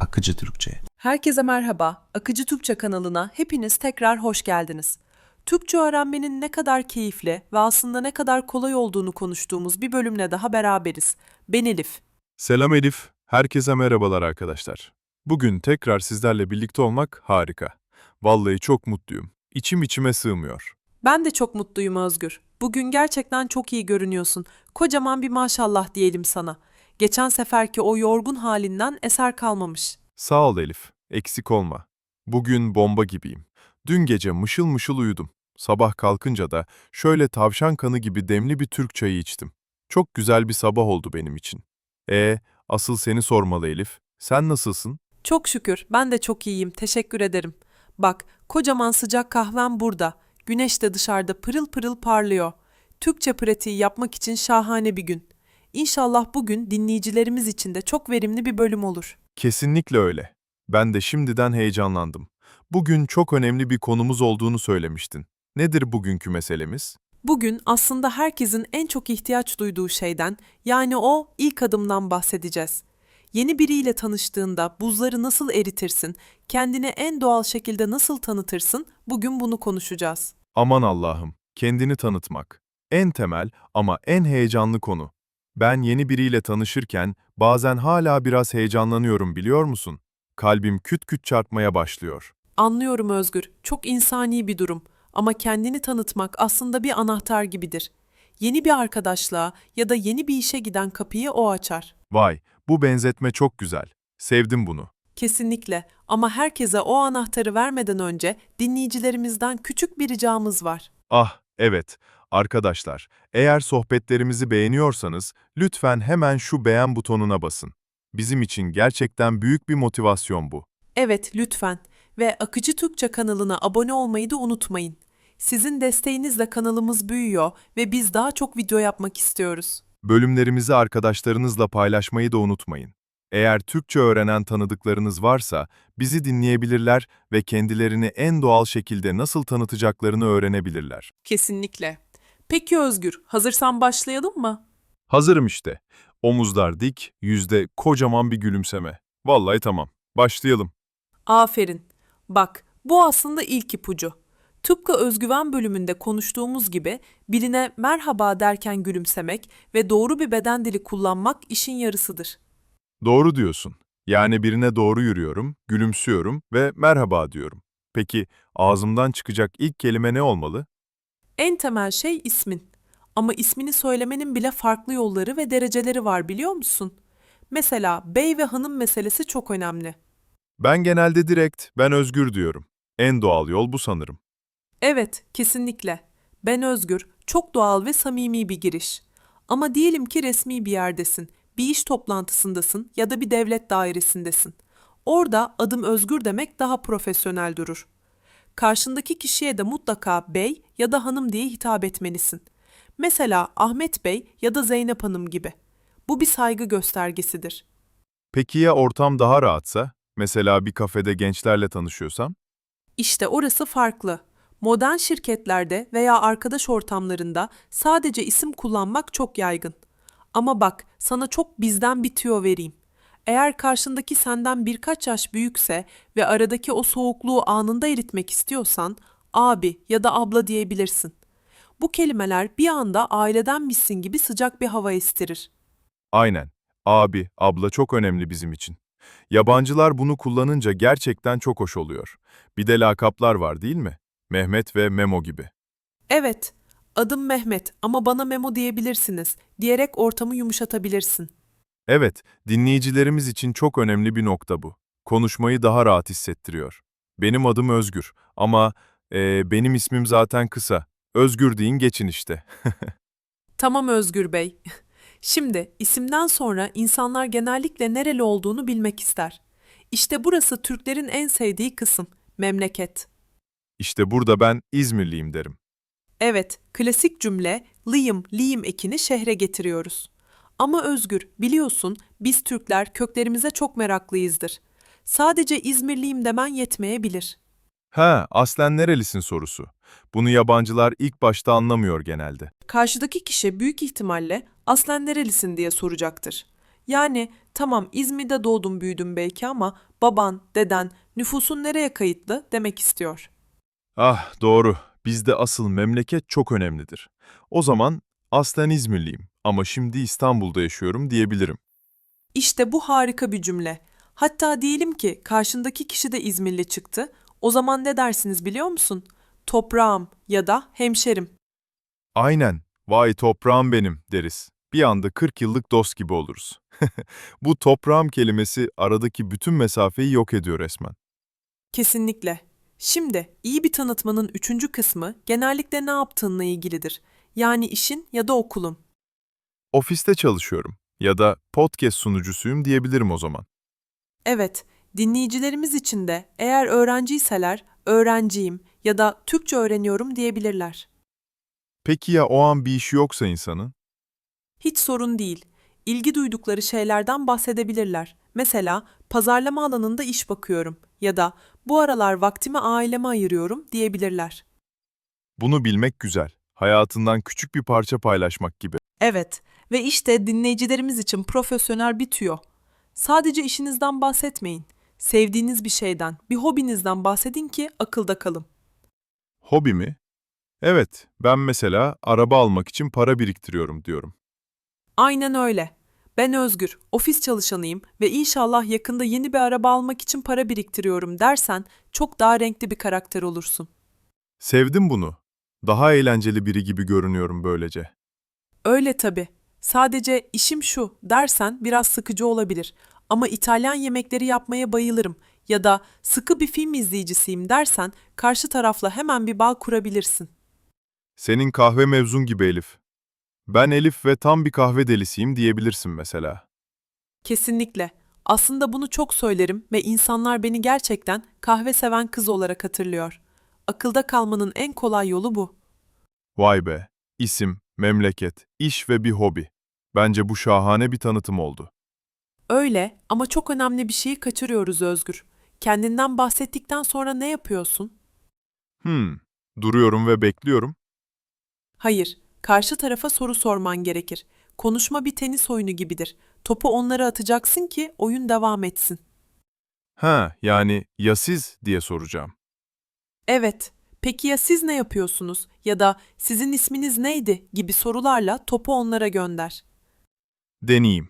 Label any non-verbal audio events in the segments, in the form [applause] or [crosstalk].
Akıcı Türkçe. Herkese merhaba. Akıcı Türkçe kanalına hepiniz tekrar hoş geldiniz. Türkçe öğrenmenin ne kadar keyifli ve aslında ne kadar kolay olduğunu konuştuğumuz bir bölümle daha beraberiz. Ben Elif. Selam Elif. Herkese merhabalar arkadaşlar. Bugün tekrar sizlerle birlikte olmak harika. Vallahi çok mutluyum. İçim içime sığmıyor. Ben de çok mutluyum Özgür. Bugün gerçekten çok iyi görünüyorsun. Kocaman bir maşallah diyelim sana. Geçen seferki o yorgun halinden eser kalmamış. Sağ ol Elif. Eksik olma. Bugün bomba gibiyim. Dün gece mışıl mışıl uyudum. Sabah kalkınca da şöyle tavşan kanı gibi demli bir Türk çayı içtim. Çok güzel bir sabah oldu benim için. E, asıl seni sormalı Elif. Sen nasılsın? Çok şükür ben de çok iyiyim. Teşekkür ederim. Bak kocaman sıcak kahvem burada. Güneş de dışarıda pırıl pırıl parlıyor. Türkçe pratiği yapmak için şahane bir gün. İnşallah bugün dinleyicilerimiz için de çok verimli bir bölüm olur. Kesinlikle öyle. Ben de şimdiden heyecanlandım. Bugün çok önemli bir konumuz olduğunu söylemiştin. Nedir bugünkü meselemiz? Bugün aslında herkesin en çok ihtiyaç duyduğu şeyden, yani o ilk adımdan bahsedeceğiz. Yeni biriyle tanıştığında buzları nasıl eritirsin, kendini en doğal şekilde nasıl tanıtırsın, bugün bunu konuşacağız. Aman Allah'ım, kendini tanıtmak. En temel ama en heyecanlı konu. Ben yeni biriyle tanışırken bazen hala biraz heyecanlanıyorum biliyor musun? Kalbim küt küt çarpmaya başlıyor. Anlıyorum Özgür, çok insani bir durum ama kendini tanıtmak aslında bir anahtar gibidir. Yeni bir arkadaşlığa ya da yeni bir işe giden kapıyı o açar. Vay, bu benzetme çok güzel. Sevdim bunu. Kesinlikle ama herkese o anahtarı vermeden önce dinleyicilerimizden küçük bir ricamız var. Ah, evet. Arkadaşlar, eğer sohbetlerimizi beğeniyorsanız lütfen hemen şu beğen butonuna basın. Bizim için gerçekten büyük bir motivasyon bu. Evet, lütfen ve Akıcı Türkçe kanalına abone olmayı da unutmayın. Sizin desteğinizle kanalımız büyüyor ve biz daha çok video yapmak istiyoruz. Bölümlerimizi arkadaşlarınızla paylaşmayı da unutmayın. Eğer Türkçe öğrenen tanıdıklarınız varsa bizi dinleyebilirler ve kendilerini en doğal şekilde nasıl tanıtacaklarını öğrenebilirler. Kesinlikle. Peki Özgür, hazırsan başlayalım mı? Hazırım işte. Omuzlar dik, yüzde kocaman bir gülümseme. Vallahi tamam. Başlayalım. Aferin. Bak, bu aslında ilk ipucu. Tıpkı özgüven bölümünde konuştuğumuz gibi birine merhaba derken gülümsemek ve doğru bir beden dili kullanmak işin yarısıdır. Doğru diyorsun. Yani birine doğru yürüyorum, gülümsüyorum ve merhaba diyorum. Peki ağzımdan çıkacak ilk kelime ne olmalı? En temel şey ismin. Ama ismini söylemenin bile farklı yolları ve dereceleri var biliyor musun? Mesela bey ve hanım meselesi çok önemli. Ben genelde direkt ben özgür diyorum. En doğal yol bu sanırım. Evet, kesinlikle. Ben Özgür, çok doğal ve samimi bir giriş. Ama diyelim ki resmi bir yerdesin, bir iş toplantısındasın ya da bir devlet dairesindesin. Orada adım Özgür demek daha profesyonel durur. Karşındaki kişiye de mutlaka bey ya da hanım diye hitap etmelisin. Mesela Ahmet Bey ya da Zeynep Hanım gibi. Bu bir saygı göstergesidir. Peki ya ortam daha rahatsa? Mesela bir kafede gençlerle tanışıyorsam? İşte orası farklı. Modern şirketlerde veya arkadaş ortamlarında sadece isim kullanmak çok yaygın. Ama bak, sana çok bizden bitiyor vereyim. Eğer karşındaki senden birkaç yaş büyükse ve aradaki o soğukluğu anında eritmek istiyorsan, abi ya da abla diyebilirsin. Bu kelimeler bir anda ailedenmişsin gibi sıcak bir hava estirir. Aynen. Abi, abla çok önemli bizim için. Yabancılar bunu kullanınca gerçekten çok hoş oluyor. Bir de lakaplar var değil mi? Mehmet ve Memo gibi. Evet, adım Mehmet ama bana Memo diyebilirsiniz diyerek ortamı yumuşatabilirsin. Evet, dinleyicilerimiz için çok önemli bir nokta bu. Konuşmayı daha rahat hissettiriyor. Benim adım Özgür ama eee, benim ismim zaten kısa. Özgür deyin geçin işte. [laughs] Tamam Özgür Bey. Şimdi isimden sonra insanlar genellikle nereli olduğunu bilmek ister. İşte burası Türklerin en sevdiği kısım, memleket. İşte burada ben İzmirliyim derim. Evet, klasik cümle liyim, liyim ekini şehre getiriyoruz. Ama Özgür, biliyorsun biz Türkler köklerimize çok meraklıyızdır. Sadece İzmirliyim demen yetmeyebilir. Ha, aslen nerelisin sorusu. Bunu yabancılar ilk başta anlamıyor genelde. Karşıdaki kişi büyük ihtimalle aslen nerelisin diye soracaktır. Yani tamam İzmir'de doğdum büyüdüm belki ama baban, deden, nüfusun nereye kayıtlı demek istiyor. Ah, doğru. Bizde asıl memleket çok önemlidir. O zaman aslen İzmirliyim ama şimdi İstanbul'da yaşıyorum diyebilirim. İşte bu harika bir cümle. Hatta diyelim ki karşındaki kişi de İzmirli çıktı. O zaman ne dersiniz biliyor musun? Toprağım ya da hemşerim. Aynen, vay toprağım benim deriz. Bir anda 40 yıllık dost gibi oluruz. [laughs] Bu toprağım kelimesi aradaki bütün mesafeyi yok ediyor resmen. Kesinlikle. Şimdi iyi bir tanıtmanın üçüncü kısmı genellikle ne yaptığınla ilgilidir. Yani işin ya da okulun. Ofiste çalışıyorum ya da podcast sunucusuyum diyebilirim o zaman. Evet, dinleyicilerimiz için de eğer öğrenciyseler öğrenciyim ya da Türkçe öğreniyorum diyebilirler. Peki ya o an bir işi yoksa insanın? Hiç sorun değil. İlgi duydukları şeylerden bahsedebilirler. Mesela pazarlama alanında iş bakıyorum ya da bu aralar vaktimi aileme ayırıyorum diyebilirler. Bunu bilmek güzel. Hayatından küçük bir parça paylaşmak gibi. Evet ve işte dinleyicilerimiz için profesyonel bir tüyo. Sadece işinizden bahsetmeyin. Sevdiğiniz bir şeyden, bir hobinizden bahsedin ki akılda kalın. Hobi mi? Evet, ben mesela araba almak için para biriktiriyorum diyorum. Aynen öyle. Ben Özgür, ofis çalışanıyım ve inşallah yakında yeni bir araba almak için para biriktiriyorum dersen çok daha renkli bir karakter olursun. Sevdim bunu. Daha eğlenceli biri gibi görünüyorum böylece. Öyle tabii. Sadece işim şu dersen biraz sıkıcı olabilir. Ama İtalyan yemekleri yapmaya bayılırım ya da sıkı bir film izleyicisiyim dersen karşı tarafla hemen bir bağ kurabilirsin. Senin kahve mevzun gibi Elif. Ben Elif ve tam bir kahve delisiyim diyebilirsin mesela. Kesinlikle. Aslında bunu çok söylerim ve insanlar beni gerçekten kahve seven kız olarak hatırlıyor. Akılda kalmanın en kolay yolu bu. Vay be, isim, memleket, iş ve bir hobi. Bence bu şahane bir tanıtım oldu. Öyle ama çok önemli bir şeyi kaçırıyoruz Özgür. Kendinden bahsettikten sonra ne yapıyorsun? Hmm, duruyorum ve bekliyorum. Hayır, karşı tarafa soru sorman gerekir. Konuşma bir tenis oyunu gibidir. Topu onlara atacaksın ki oyun devam etsin. Ha, yani ya siz diye soracağım. Evet, peki ya siz ne yapıyorsunuz ya da sizin isminiz neydi gibi sorularla topu onlara gönder. Deneyeyim.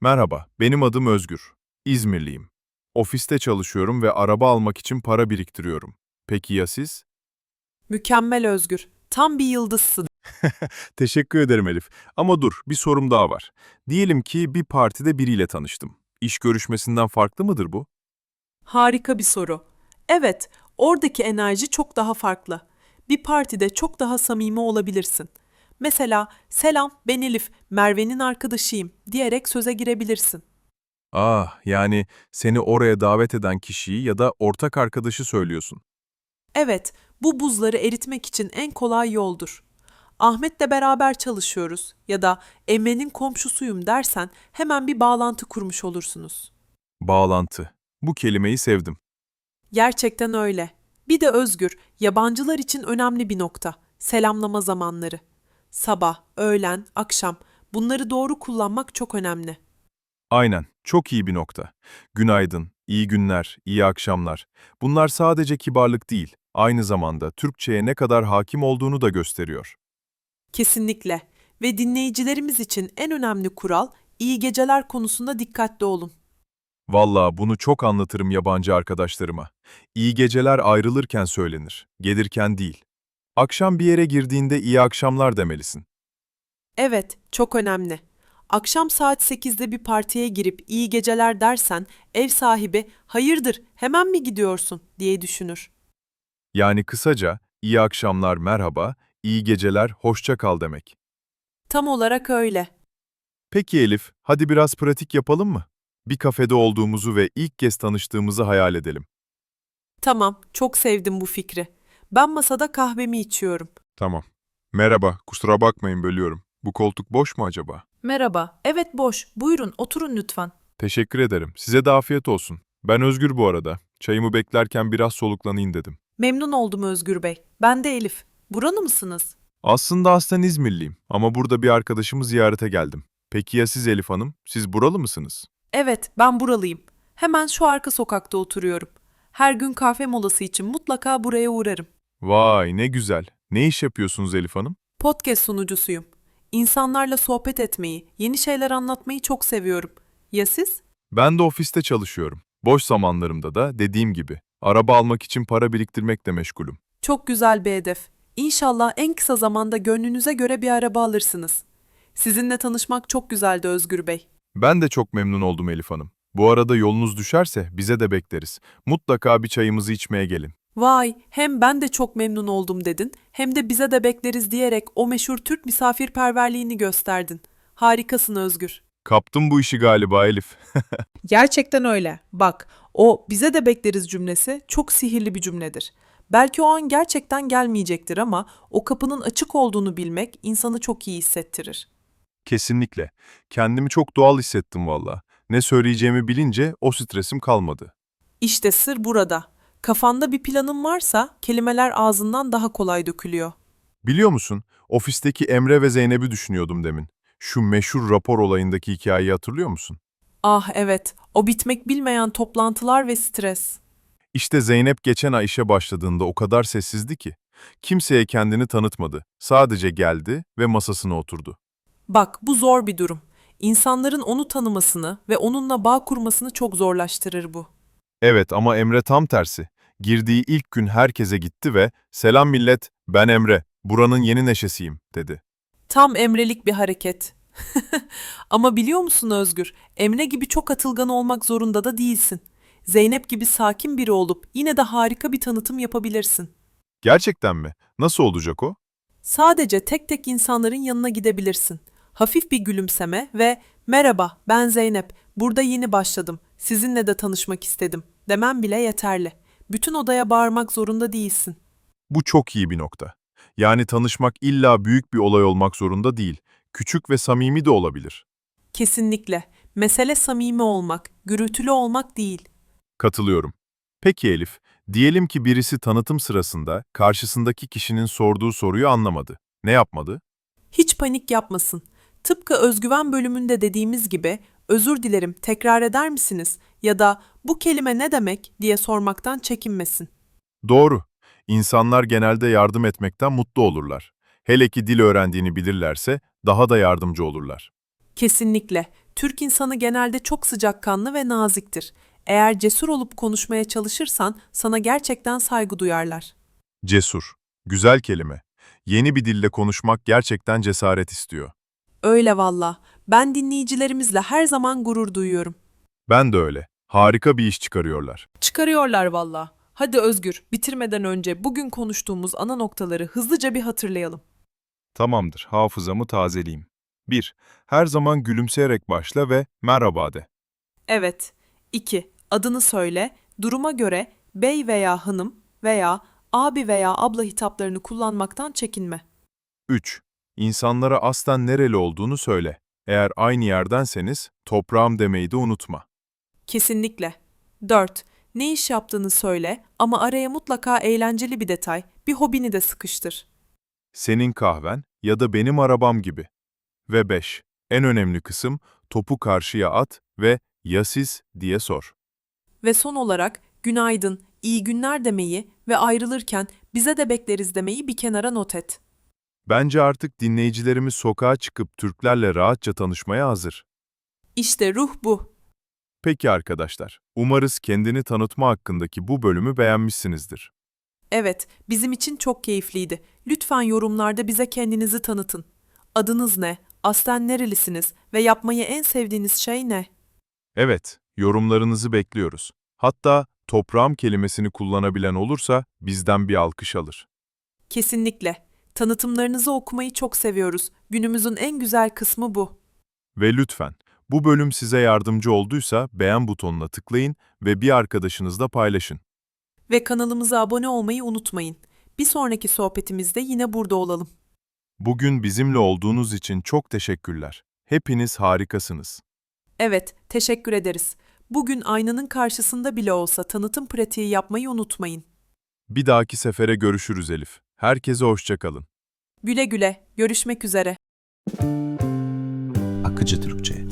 Merhaba, benim adım Özgür. İzmirliyim. Ofiste çalışıyorum ve araba almak için para biriktiriyorum. Peki ya siz? Mükemmel Özgür. Tam bir yıldızsın. [laughs] Teşekkür ederim Elif. Ama dur, bir sorum daha var. Diyelim ki bir partide biriyle tanıştım. İş görüşmesinden farklı mıdır bu? Harika bir soru. Evet, oradaki enerji çok daha farklı. Bir partide çok daha samimi olabilirsin. Mesela selam ben Elif, Merve'nin arkadaşıyım diyerek söze girebilirsin. Ah, yani seni oraya davet eden kişiyi ya da ortak arkadaşı söylüyorsun. Evet, bu buzları eritmek için en kolay yoldur. Ahmet'le beraber çalışıyoruz ya da Emre'nin komşusuyum dersen hemen bir bağlantı kurmuş olursunuz. Bağlantı. Bu kelimeyi sevdim. Gerçekten öyle. Bir de Özgür, yabancılar için önemli bir nokta. Selamlama zamanları. Sabah, öğlen, akşam. Bunları doğru kullanmak çok önemli. Aynen, çok iyi bir nokta. Günaydın, iyi günler, iyi akşamlar. Bunlar sadece kibarlık değil, aynı zamanda Türkçe'ye ne kadar hakim olduğunu da gösteriyor. Kesinlikle. Ve dinleyicilerimiz için en önemli kural iyi geceler konusunda dikkatli olun. Vallahi bunu çok anlatırım yabancı arkadaşlarıma. İyi geceler ayrılırken söylenir, gelirken değil. Akşam bir yere girdiğinde iyi akşamlar demelisin. Evet, çok önemli. Akşam saat 8'de bir partiye girip iyi geceler dersen ev sahibi hayırdır hemen mi gidiyorsun diye düşünür. Yani kısaca, iyi akşamlar merhaba, iyi geceler hoşça kal demek. Tam olarak öyle. Peki Elif, hadi biraz pratik yapalım mı? Bir kafede olduğumuzu ve ilk kez tanıştığımızı hayal edelim. Tamam, çok sevdim bu fikri. Ben masada kahvemi içiyorum. Tamam. Merhaba, kusura bakmayın bölüyorum. Bu koltuk boş mu acaba? Merhaba. Evet boş. Buyurun oturun lütfen. Teşekkür ederim. Size de afiyet olsun. Ben Özgür bu arada. Çayımı beklerken biraz soluklanayım dedim. Memnun oldum Özgür Bey. Ben de Elif. Buralı mısınız? Aslında aslen İzmirliyim ama burada bir arkadaşımı ziyarete geldim. Peki ya siz Elif Hanım? Siz buralı mısınız? Evet, ben buralıyım. Hemen şu arka sokakta oturuyorum. Her gün kahve molası için mutlaka buraya uğrarım. Vay ne güzel. Ne iş yapıyorsunuz Elif Hanım? Podcast sunucusuyum. İnsanlarla sohbet etmeyi, yeni şeyler anlatmayı çok seviyorum. Ya siz? Ben de ofiste çalışıyorum. Boş zamanlarımda da dediğim gibi araba almak için para biriktirmekle meşgulüm. Çok güzel bir hedef. İnşallah en kısa zamanda gönlünüze göre bir araba alırsınız. Sizinle tanışmak çok güzeldi Özgür Bey. Ben de çok memnun oldum Elif Hanım. Bu arada yolunuz düşerse bize de bekleriz. Mutlaka bir çayımızı içmeye gelin. Vay, hem ben de çok memnun oldum dedin, hem de bize de bekleriz diyerek o meşhur Türk misafirperverliğini gösterdin. Harikasın Özgür. Kaptım bu işi galiba Elif. [laughs] Gerçekten öyle. Bak, o bize de bekleriz cümlesi çok sihirli bir cümledir. Belki o an gerçekten gelmeyecektir ama o kapının açık olduğunu bilmek insanı çok iyi hissettirir. Kesinlikle. Kendimi çok doğal hissettim valla. Ne söyleyeceğimi bilince o stresim kalmadı. İşte sır burada. Kafanda bir planın varsa kelimeler ağzından daha kolay dökülüyor. Biliyor musun, ofisteki Emre ve Zeynep'i düşünüyordum demin. Şu meşhur rapor olayındaki hikayeyi hatırlıyor musun? Ah evet, o bitmek bilmeyen toplantılar ve stres. İşte Zeynep geçen ay işe başladığında o kadar sessizdi ki. Kimseye kendini tanıtmadı. Sadece geldi ve masasına oturdu. Bak bu zor bir durum. İnsanların onu tanımasını ve onunla bağ kurmasını çok zorlaştırır bu. Evet ama Emre tam tersi. Girdiği ilk gün herkese gitti ve ''Selam millet, ben Emre, buranın yeni neşesiyim.'' dedi. Tam emrelik bir hareket. [laughs] Ama biliyor musun Özgür, Emre gibi çok atılgan olmak zorunda da değilsin. Zeynep gibi sakin biri olup yine de harika bir tanıtım yapabilirsin. Gerçekten mi? Nasıl olacak o? Sadece tek tek insanların yanına gidebilirsin. Hafif bir gülümseme ve "Merhaba, ben Zeynep. Burada yeni başladım. Sizinle de tanışmak istedim." demen bile yeterli. Bütün odaya bağırmak zorunda değilsin. Bu çok iyi bir nokta. Yani tanışmak illa büyük bir olay olmak zorunda değil. Küçük ve samimi de olabilir. Kesinlikle. Mesele samimi olmak, gürültülü olmak değil. Katılıyorum. Peki Elif, diyelim ki birisi tanıtım sırasında karşısındaki kişinin sorduğu soruyu anlamadı. Ne yapmalı? Hiç panik yapmasın. Tıpkı özgüven bölümünde dediğimiz gibi özür dilerim tekrar eder misiniz ya da bu kelime ne demek diye sormaktan çekinmesin. Doğru. İnsanlar genelde yardım etmekten mutlu olurlar. Hele ki dil öğrendiğini bilirlerse daha da yardımcı olurlar. Kesinlikle. Türk insanı genelde çok sıcakkanlı ve naziktir. Eğer cesur olup konuşmaya çalışırsan sana gerçekten saygı duyarlar. Cesur. Güzel kelime. Yeni bir dille konuşmak gerçekten cesaret istiyor. Öyle valla. Ben dinleyicilerimizle her zaman gurur duyuyorum. Ben de öyle. Harika bir iş çıkarıyorlar. Çıkarıyorlar valla. Hadi Özgür, bitirmeden önce bugün konuştuğumuz ana noktaları hızlıca bir hatırlayalım. Tamamdır, hafızamı tazeleyeyim. 1. Her zaman gülümseyerek başla ve merhaba de. Evet. 2. Adını söyle. Duruma göre bey veya hanım veya abi veya abla hitaplarını kullanmaktan çekinme. 3. İnsanlara aslen nereli olduğunu söyle. Eğer aynı yerdenseniz toprağım demeyi de unutma. Kesinlikle. 4. Ne iş yaptığını söyle ama araya mutlaka eğlenceli bir detay, bir hobini de sıkıştır. Senin kahven ya da benim arabam gibi. Ve 5. En önemli kısım topu karşıya at ve ya siz diye sor. Ve son olarak günaydın, iyi günler demeyi ve ayrılırken bize de bekleriz demeyi bir kenara not et. Bence artık dinleyicilerimiz sokağa çıkıp Türklerle rahatça tanışmaya hazır. İşte ruh bu. Peki arkadaşlar, umarız kendini tanıtma hakkındaki bu bölümü beğenmişsinizdir. Evet, bizim için çok keyifliydi. Lütfen yorumlarda bize kendinizi tanıtın. Adınız ne? Aslen nerelisiniz? Ve yapmayı en sevdiğiniz şey ne? Evet, yorumlarınızı bekliyoruz. Hatta toprağım kelimesini kullanabilen olursa bizden bir alkış alır. Kesinlikle. Tanıtımlarınızı okumayı çok seviyoruz. Günümüzün en güzel kısmı bu. Ve lütfen, bu bölüm size yardımcı olduysa beğen butonuna tıklayın ve bir arkadaşınızla paylaşın. Ve kanalımıza abone olmayı unutmayın. Bir sonraki sohbetimizde yine burada olalım. Bugün bizimle olduğunuz için çok teşekkürler. Hepiniz harikasınız. Evet, teşekkür ederiz. Bugün aynanın karşısında bile olsa tanıtım pratiği yapmayı unutmayın. Bir dahaki sefere görüşürüz Elif. Herkese hoşça kalın. Güle güle, görüşmek üzere. Akıcı Türkçe